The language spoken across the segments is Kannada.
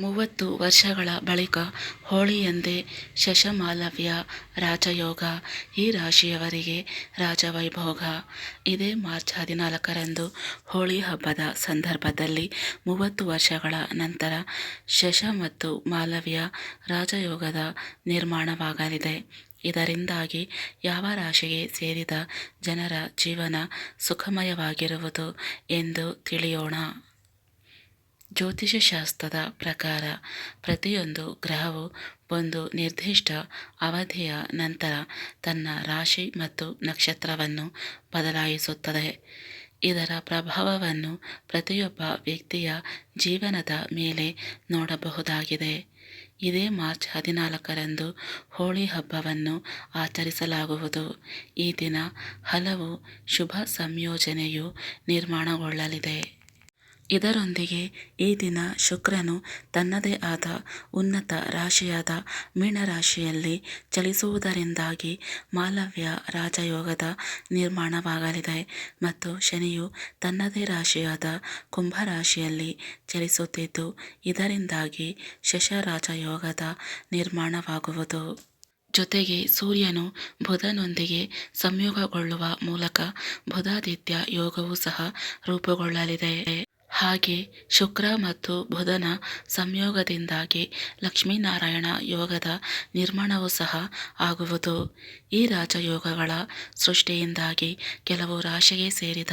ಮೂವತ್ತು ವರ್ಷಗಳ ಬಳಿಕ ಹೋಳಿಯಂದೇ ಶಶಮಾಲವ್ಯ ರಾಜಯೋಗ, ಈ ರಾಶಿಯವರಿಗೆ ರಾಜವೈಭೋಗ. ಇದೇ ಮಾರ್ಚ್ ಹದಿನಾಲ್ಕರಂದು ಹೋಳಿ ಹಬ್ಬದ ಸಂದರ್ಭದಲ್ಲಿ ಮೂವತ್ತು ವರ್ಷಗಳ ನಂತರ ಶಶ ಮತ್ತು ಮಾಲವ್ಯ ರಾಜಯೋಗದ ನಿರ್ಮಾಣವಾಗಲಿದೆ. ಇದರಿಂದಾಗಿ ಯಾವ ರಾಶಿಗೆ ಸೇರಿದ ಜನರ ಜೀವನ ಸುಖಮಯವಾಗಿರುವುದು ಎಂದು ತಿಳಿಯೋಣ. ಜ್ಯೋತಿಷಶಾಸ್ತ್ರದ ಪ್ರಕಾರ ಪ್ರತಿಯೊಂದು ಗ್ರಹವು ಒಂದು ನಿರ್ದಿಷ್ಟ ಅವಧಿಯ ನಂತರ ತನ್ನ ರಾಶಿ ಮತ್ತು ನಕ್ಷತ್ರವನ್ನು ಬದಲಾಯಿಸುತ್ತದೆ. ಇದರ ಪ್ರಭಾವವನ್ನು ಪ್ರತಿಯೊಬ್ಬ ವ್ಯಕ್ತಿಯ ಜೀವನದ ಮೇಲೆ ನೋಡಬಹುದಾಗಿದೆ. ಇದೇ ಮಾರ್ಚ್ ಹದಿನಾಲ್ಕರಂದು ಹೋಳಿ ಹಬ್ಬವನ್ನು ಆಚರಿಸಲಾಗುವುದು. ಈ ದಿನ ಹಲವು ಶುಭ ಸಂಯೋಜನೆಯು ನಿರ್ಮಾಣಗೊಳ್ಳಲಿದೆ. ಇದರೊಂದಿಗೆ ಈ ದಿನ ಶುಕ್ರನು ತನ್ನದೇ ಆದ ಉನ್ನತ ರಾಶಿಯಾದ ಮೀನರಾಶಿಯಲ್ಲಿ ಚಲಿಸುವುದರಿಂದಾಗಿ ಮಾಲವ್ಯ ರಾಜಯೋಗದ ನಿರ್ಮಾಣವಾಗಲಿದೆ ಮತ್ತು ಶನಿಯು ತನ್ನದೇ ರಾಶಿಯಾದ ಕುಂಭರಾಶಿಯಲ್ಲಿ ಚಲಿಸುತ್ತಿದ್ದು, ಇದರಿಂದಾಗಿ ಶಶ ರಾಜಯೋಗದ ನಿರ್ಮಾಣವಾಗುವುದು. ಜೊತೆಗೆ ಸೂರ್ಯನು ಬುಧನೊಂದಿಗೆ ಸಂಯೋಗಗೊಳ್ಳುವ ಮೂಲಕ ಬುಧಾದಿತ್ಯ ಯೋಗವೂ ಸಹ ರೂಪುಗೊಳ್ಳಲಿದೆ. ಹಾಗೆ ಶುಕ್ರ ಮತ್ತು ಬುಧನ ಸಂಯೋಗದಿಂದಾಗಿ ಲಕ್ಷ್ಮೀನಾರಾಯಣ ಯೋಗದ ನಿರ್ಮಾಣವೂ ಸಹ ಆಗುವುದು. ಈ ರಾಜಯೋಗಗಳ ಸೃಷ್ಟಿಯಿಂದಾಗಿ ಕೆಲವು ರಾಶಿಗೆ ಸೇರಿದ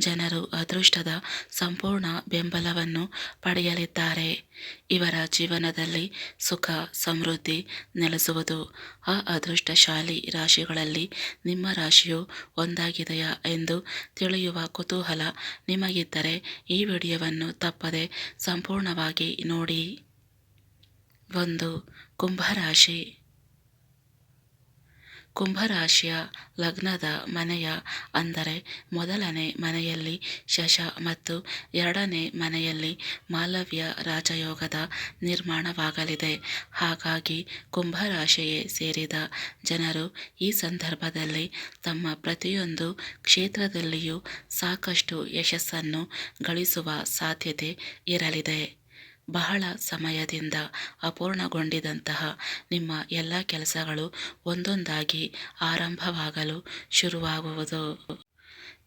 ಜನರು ಅದೃಷ್ಟದ ಸಂಪೂರ್ಣ ಬೆಂಬಲವನ್ನು ಪಡೆಯಲಿದ್ದಾರೆ. ಇವರ ಜೀವನದಲ್ಲಿ ಸುಖ, ಸಮೃದ್ಧಿ ನೆಲೆಸುವುದು. ಆ ಅದೃಷ್ಟಶಾಲಿ ರಾಶಿಗಳಲ್ಲಿ ನಿಮ್ಮ ರಾಶಿಯು ಒಂದಾಗಿದೆಯಾ ಎಂದು ತಿಳಿಯುವ ಕುತೂಹಲ ನಿಮಗಿದ್ದರೆ ಈ ವಿಡಿಯೋವನ್ನು ತಪ್ಪದೆ ಸಂಪೂರ್ಣವಾಗಿ ನೋಡಿ. ಒಂದು ಕುಂಭರಾಶಿ. ಕುಂಭರಾಶಿಯ ಲಗ್ನದ ಮನೆಯ ಅಂದರೆ ಮೊದಲನೇ ಮನೆಯಲ್ಲಿ ಶಶ ಮತ್ತು ಎರಡನೇ ಮನೆಯಲ್ಲಿ ಮಾಲವ್ಯ ರಾಜಯೋಗದ ನಿರ್ಮಾಣವಾಗಲಿದೆ. ಹಾಗಾಗಿ ಕುಂಭರಾಶಿಯೇ ಸೇರಿದ ಜನರು ಈ ಸಂದರ್ಭದಲ್ಲಿ ತಮ್ಮ ಪ್ರತಿಯೊಂದು ಕ್ಷೇತ್ರದಲ್ಲಿಯೂ ಸಾಕಷ್ಟು ಯಶಸ್ಸನ್ನು ಗಳಿಸುವ ಸಾಧ್ಯತೆ ಇರಲಿದೆ. ಬಹಳ ಸಮಯದಿಂದ ಅಪೂರ್ಣಗೊಂಡಿದ್ದಂತಹ ನಿಮ್ಮ ಎಲ್ಲ ಕೆಲಸಗಳು ಒಂದೊಂದಾಗಿ ಆರಂಭವಾಗಲು ಶುರುವಾಗುವುದು.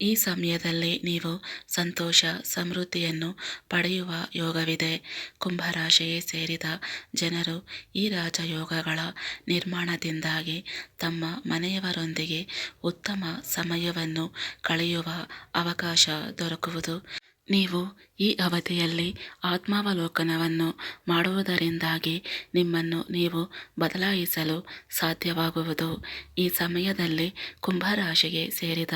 ಈ ಸಮಯದಲ್ಲಿ ನೀವು ಸಂತೋಷ, ಸಮೃದ್ಧಿಯನ್ನು ಪಡೆಯುವ ಯೋಗವಿದೆ. ಕುಂಭರಾಶಿಗೆ ಸೇರಿದ ಜನರು ಈ ರಾಜಯೋಗಗಳ ನಿರ್ಮಾಣದಿಂದಾಗಿ ತಮ್ಮ ಮನೆಯವರೊಂದಿಗೆ ಉತ್ತಮ ಸಮಯವನ್ನು ಕಳೆಯುವ ಅವಕಾಶ ದೊರಕುವುದು. ನೀವು ಈ ಅವಧಿಯಲ್ಲಿ ಆತ್ಮಾವಲೋಕನವನ್ನು ಮಾಡುವುದರಿಂದಾಗಿ ನಿಮ್ಮನ್ನು ನೀವು ಬದಲಾಯಿಸಲು ಸಾಧ್ಯವಾಗುವುದು. ಈ ಸಮಯದಲ್ಲಿ ಕುಂಭರಾಶಿಗೆ ಸೇರಿದ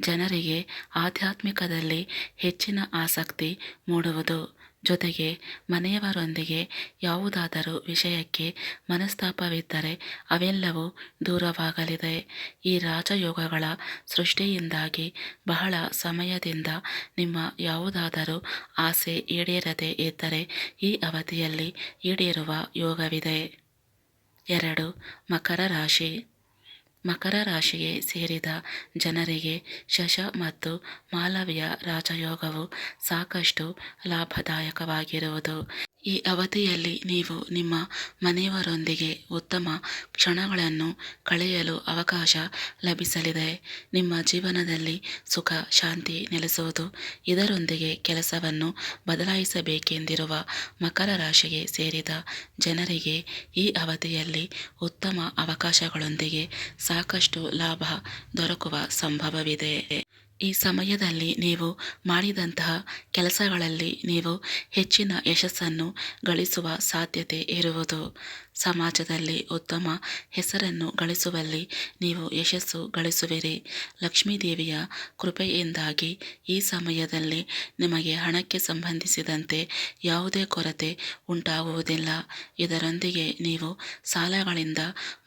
ಜನರಿಗೆ ಆಧ್ಯಾತ್ಮಿಕದಲ್ಲಿ ಹೆಚ್ಚಿನ ಆಸಕ್ತಿ ಮೂಡುವುದು. ಜೊತೆಗೆ ಮನೆಯವರೊಂದಿಗೆ ಯಾವುದಾದರೂ ವಿಷಯಕ್ಕೆ ಮನಸ್ತಾಪವಿದ್ದರೆ ಅವೆಲ್ಲವೂ ದೂರವಾಗಲಿದೆ. ಈ ರಾಜಯೋಗಗಳ ಸೃಷ್ಟಿಯಿಂದಾಗಿ ಬಹಳ ಸಮಯದಿಂದ ನಿಮ್ಮ ಯಾವುದಾದರೂ ಆಸೆ ಈಡೇರದೆ ಇದ್ದರೆ ಈ ಅವಧಿಯಲ್ಲಿ ಈಡೇರುವ ಯೋಗವಿದೆ. ಎರಡು, ಮಕರ ರಾಶಿ. ಮಕರ ರಾಶಿಗೆ ಸೇರಿದ ಜನರಿಗೆ ಶಶ ಮತ್ತು ಮಾಲವ್ಯ ರಾಜಯೋಗವು ಸಾಕಷ್ಟು ಲಾಭದಾಯಕವಾಗಿರುವುದು. ಈ ಅವಧಿಯಲ್ಲಿ ನೀವು ನಿಮ್ಮ ಮನೆಯವರೊಂದಿಗೆ ಉತ್ತಮ ಕ್ಷಣಗಳನ್ನು ಕಳೆಯಲು ಅವಕಾಶ ಲಭಿಸಲಿದೆ. ನಿಮ್ಮ ಜೀವನದಲ್ಲಿ ಸುಖ, ಶಾಂತಿ ನೆಲೆಸುವುದು ಇದರೊಂದಿಗೆ ಕೆಲಸವನ್ನು ಬದಲಾಯಿಸಬೇಕೆಂದಿರುವ ಮಕರ ರಾಶಿಗೆ ಸೇರಿದ ಜನರಿಗೆ ಈ ಅವಧಿಯಲ್ಲಿ ಉತ್ತಮ ಅವಕಾಶಗಳೊಂದಿಗೆ ಸಾಕಷ್ಟು ಲಾಭ ದೊರಕುವ ಸಂಭವವಿದೆ. ಈ ಸಮಯದಲ್ಲಿ ನೀವು ಮಾಡಿದಂತಹ ಕೆಲಸಗಳಲ್ಲಿ ನೀವು ಹೆಚ್ಚಿನ ಯಶಸ್ಸನ್ನು ಗಳಿಸುವ ಸಾಧ್ಯತೆ ಇರುವುದು. ಸಮಾಜದಲ್ಲಿ ಉತ್ತಮ ಹೆಸರನ್ನು ಗಳಿಸುವಲ್ಲಿ ನೀವು ಯಶಸ್ಸು ಗಳಿಸುವಿರಿ. ಲಕ್ಷ್ಮೀದೇವಿಯ ಕೃಪೆಯಿಂದಾಗಿ ಈ ಸಮಯದಲ್ಲಿ ನಿಮಗೆ ಹಣಕ್ಕೆ ಸಂಬಂಧಿಸಿದಂತೆ ಯಾವುದೇ ಕೊರತೆ ಉಂಟಾಗುವುದಿಲ್ಲ. ಇದರೊಂದಿಗೆ ನೀವು ಸಾಲಗಳಿಂದ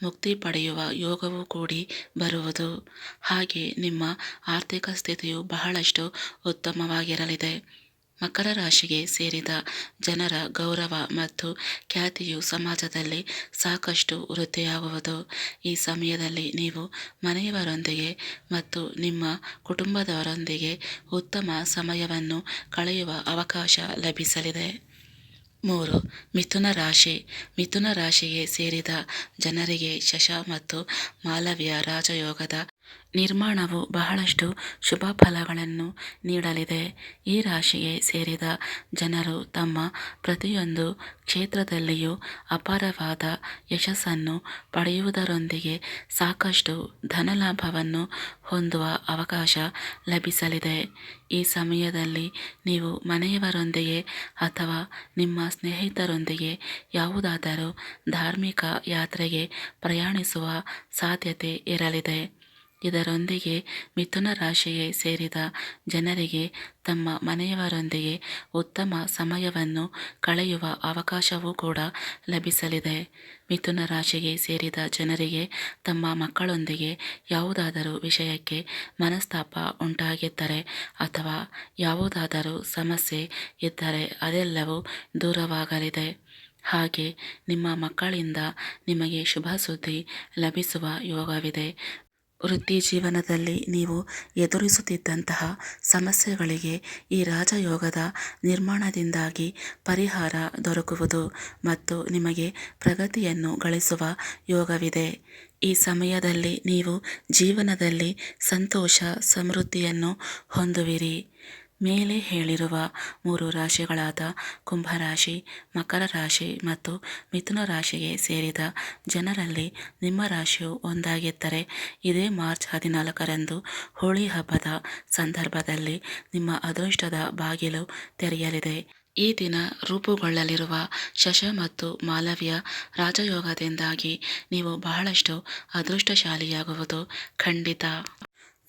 ಮುಕ್ತಿ ಪಡೆಯುವ ಯೋಗವೂ ಕೂಡಿ ಬರುವುದು. ಹಾಗೆ ನಿಮ್ಮ ಆರ್ಥಿಕ ಸ್ಥಿತಿಯು ಬಹಳಷ್ಟು ಉತ್ತಮವಾಗಿರಲಿದೆ. ಮಕರ ರಾಶಿಗೆ ಸೇರಿದ ಜನರ ಗೌರವ ಮತ್ತು ಖ್ಯಾತಿಯು ಸಮಾಜದಲ್ಲಿ ಸಾಕಷ್ಟು ವೃದ್ಧಿಯಾಗುವುದು. ಈ ಸಮಯದಲ್ಲಿ ನೀವು ಮನೆಯವರೊಂದಿಗೆ ಮತ್ತು ನಿಮ್ಮ ಕುಟುಂಬದವರೊಂದಿಗೆ ಉತ್ತಮ ಸಮಯವನ್ನು ಕಳೆಯುವ ಅವಕಾಶ ಲಭಿಸಲಿದೆ. ಮೂರು, ಮಿಥುನ ರಾಶಿ. ಮಿಥುನ ರಾಶಿಗೆ ಸೇರಿದ ಜನರಿಗೆ ಶಶ ಮತ್ತು ಮಾಲವ್ಯ ರಾಜಯೋಗದ ನಿರ್ಮಾಣವು ಬಹಳಷ್ಟು ಶುಭ ಫಲಗಳನ್ನು ನೀಡಲಿದೆ. ಈ ರಾಶಿಗೆ ಸೇರಿದ ಜನರು ತಮ್ಮ ಪ್ರತಿಯೊಂದು ಕ್ಷೇತ್ರದಲ್ಲಿಯೂ ಅಪಾರವಾದ ಯಶಸ್ಸನ್ನು ಪಡೆಯುವುದರೊಂದಿಗೆ ಸಾಕಷ್ಟು ಧನಲಾಭವನ್ನು ಹೊಂದುವ ಅವಕಾಶ ಲಭಿಸಲಿದೆ. ಈ ಸಮಯದಲ್ಲಿ ನೀವು ಮನೆಯವರೊಂದಿಗೆ ಅಥವಾ ನಿಮ್ಮ ಸ್ನೇಹಿತರೊಂದಿಗೆ ಯಾವುದಾದರೂ ಧಾರ್ಮಿಕ ಯಾತ್ರೆಗೆ ಪ್ರಯಾಣಿಸುವ ಸಾಧ್ಯತೆ ಇರಲಿದೆ. ಇದರೊಂದಿಗೆ ಮಿಥುನ ರಾಶಿಗೆ ಸೇರಿದ ಜನರಿಗೆ ತಮ್ಮ ಮನೆಯವರೊಂದಿಗೆ ಉತ್ತಮ ಸಮಯವನ್ನು ಕಳೆಯುವ ಅವಕಾಶವೂ ಕೂಡ ಲಭಿಸಲಿದೆ. ಮಿಥುನ ರಾಶಿಗೆ ಸೇರಿದ ಜನರಿಗೆ ತಮ್ಮ ಮಕ್ಕಳೊಂದಿಗೆ ಯಾವುದಾದರೂ ವಿಷಯಕ್ಕೆ ಮನಸ್ತಾಪ ಉಂಟಾಗಿದ್ದರೆ ಅಥವಾ ಯಾವುದಾದರೂ ಸಮಸ್ಯೆ ಇದ್ದರೆ ಅದೆಲ್ಲವೂ ದೂರವಾಗಲಿದೆ. ಹಾಗೆ ನಿಮ್ಮ ಮಕ್ಕಳಿಂದ ನಿಮಗೆ ಶುಭ ಸುದ್ದಿ ಲಭಿಸುವ ಯೋಗವಿದೆ. ವೃತ್ತಿ ಜೀವನದಲ್ಲಿ ನೀವು ಎದುರಿಸುತ್ತಿದ್ದಂತಹ ಸಮಸ್ಯೆಗಳಿಗೆ ಈ ರಾಜಯೋಗದ ನಿರ್ಮಾಣದಿಂದಾಗಿ ಪರಿಹಾರ ದೊರಕುವುದು ಮತ್ತು ನಿಮಗೆ ಪ್ರಗತಿಯನ್ನು ಗಳಿಸುವ ಯೋಗವಿದೆ. ಈ ಸಮಯದಲ್ಲಿ ನೀವು ಜೀವನದಲ್ಲಿ ಸಂತೋಷ, ಸಮೃದ್ಧಿಯನ್ನು ಹೊಂದುವಿರಿ. ಮೇಲೆ ಹೇಳಿರುವ ಮೂರು ರಾಶಿಗಳಾದ ಕುಂಭರಾಶಿ ಮಕರ ರಾಶಿ ಮತ್ತು ಮಿಥುನ ರಾಶಿಗೆ ಸೇರಿದ ಜನರಲ್ಲಿ ನಿಮ್ಮ ರಾಶಿಯು ಒಂದಾಗಿದ್ದರೆ ಇದೇ ಮಾರ್ಚ್ ಹದಿನಾಲ್ಕರಂದು ಹೋಳಿ ಹಬ್ಬದ ಸಂದರ್ಭದಲ್ಲಿ ನಿಮ್ಮ ಅದೃಷ್ಟದ ಬಾಗಿಲು ತೆರೆಯಲಿದೆ. ಈ ದಿನ ರೂಪುಗೊಳ್ಳಲಿರುವ ಶಶ ಮತ್ತು ಮಾಲವ್ಯ ರಾಜಯೋಗದಿಂದಾಗಿ ನೀವು ಬಹಳಷ್ಟು ಅದೃಷ್ಟಶಾಲಿಯಾಗುವುದು ಖಂಡಿತ.